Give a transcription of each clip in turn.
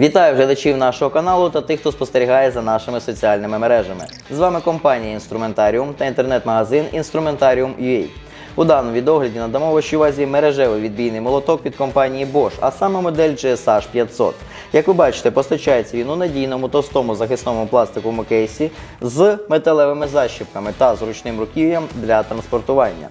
Вітаю глядачів нашого каналу та тих, хто спостерігає за нашими соціальними мережами. З вами компанія Інструментаріум та інтернет-магазин Instrumentarium.ua. У даному відогляді надамо вашій увазі мережевий відбійний молоток від компанії Bosch, а саме модель GSH 500. Як ви бачите, постачається він у надійному товстому захисному пластиковому кейсі з металевими защіпками та зручним руків'ям для транспортування.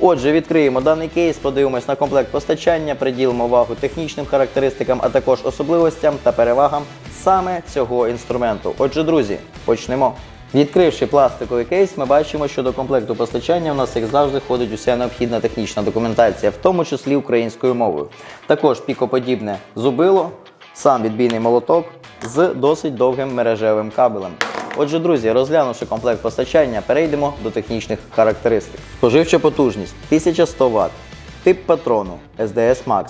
Отже, відкриємо даний кейс, подивимось на комплект постачання, приділимо увагу технічним характеристикам, а також особливостям та перевагам саме цього інструменту. Отже, друзі, почнемо. Відкривши пластиковий кейс, ми бачимо, що до комплекту постачання у нас, як завжди, входить уся необхідна технічна документація, в тому числі українською мовою. Також пікоподібне зубило, сам відбійний молоток з досить довгим мережевим кабелем. Отже, друзі, розглянувши комплект постачання, перейдемо до технічних характеристик. Споживча потужність 1100 Вт, тип патрону SDS Max,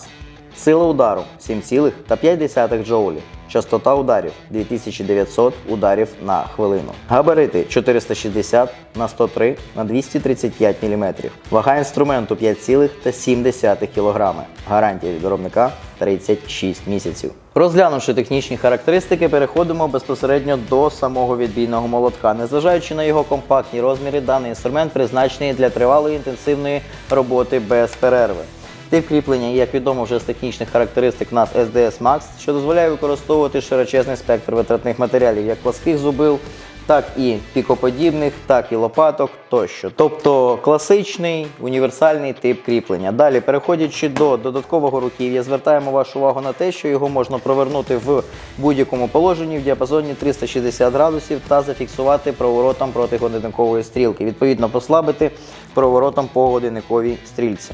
сила удару 7,5 джоулі, частота ударів 2900 ударів на хвилину. Габарити 460 на 103 на 235 мм. Вага інструменту 5,7 кг. Гарантія від виробника 36 місяців. Розглянувши технічні характеристики, переходимо безпосередньо до самого відбійного молотка. Незважаючи на його компактні розміри, даний інструмент призначений для тривалої інтенсивної роботи без перерви. Тип кріплення, як відомо вже з технічних характеристик, нас SDS Max, що дозволяє використовувати широчезний спектр витратних матеріалів, як пласких зубил, так і пікоподібних, так і лопаток тощо. Тобто класичний універсальний тип кріплення. Далі, переходячи до додаткового руків'я, звертаємо вашу увагу на те, що його можна провернути в будь-якому положенні в діапазоні 360 градусів та зафіксувати проворотом проти годинникової стрілки. Відповідно, послабити проворотом по годинниковій стрільці.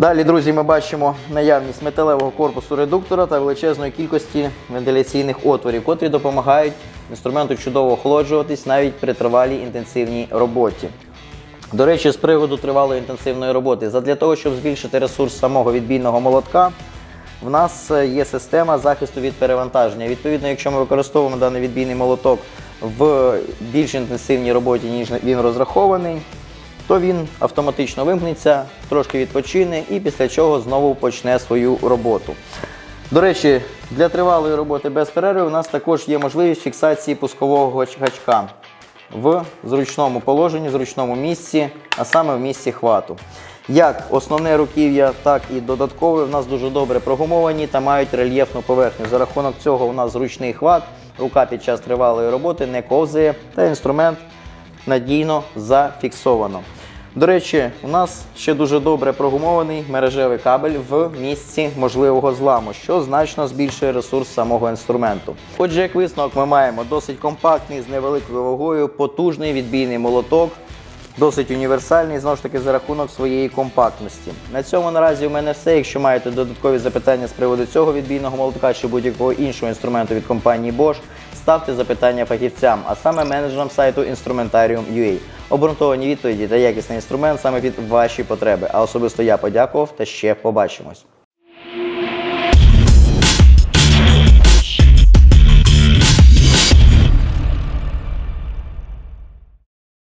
Далі, друзі, ми бачимо наявність металевого корпусу редуктора та величезної кількості вентиляційних отворів, котрі допомагають інструменту чудово охолоджуватись навіть при тривалій інтенсивній роботі. До речі, з приводу тривалої інтенсивної роботи, задля того, щоб збільшити ресурс самого відбійного молотка, в нас є система захисту від перевантаження. Відповідно, якщо ми використовуємо даний відбійний молоток в більш інтенсивній роботі, ніж він розрахований, то він автоматично вимкнеться, трошки відпочине і після чого знову почне свою роботу. До речі, для тривалої роботи без перерви у нас також є можливість фіксації пускового гачка в зручному положенні, зручному місці, а саме в місці хвату. Як основне руків'я, так і додаткове в нас дуже добре прогумовані та мають рельєфну поверхню. За рахунок цього у нас зручний хват, рука під час тривалої роботи не ковзає, та інструмент надійно зафіксовано. До речі, у нас ще дуже добре прогумований мережевий кабель в місці можливого зламу, що значно збільшує ресурс самого інструменту. Отже, як висновок, ми маємо досить компактний з невеликою вагою, потужний відбійний молоток, досить універсальний, знову ж таки, за рахунок своєї компактності. На цьому наразі у мене все. Якщо маєте додаткові запитання з приводу цього відбійного молотка чи будь-якого іншого інструменту від компанії Bosch, ставте запитання фахівцям, а саме менеджерам сайту Instrumentarium.ua. Обґрунтовані відповіді та якісний інструмент саме під ваші потреби. А особисто я подякував та ще побачимось.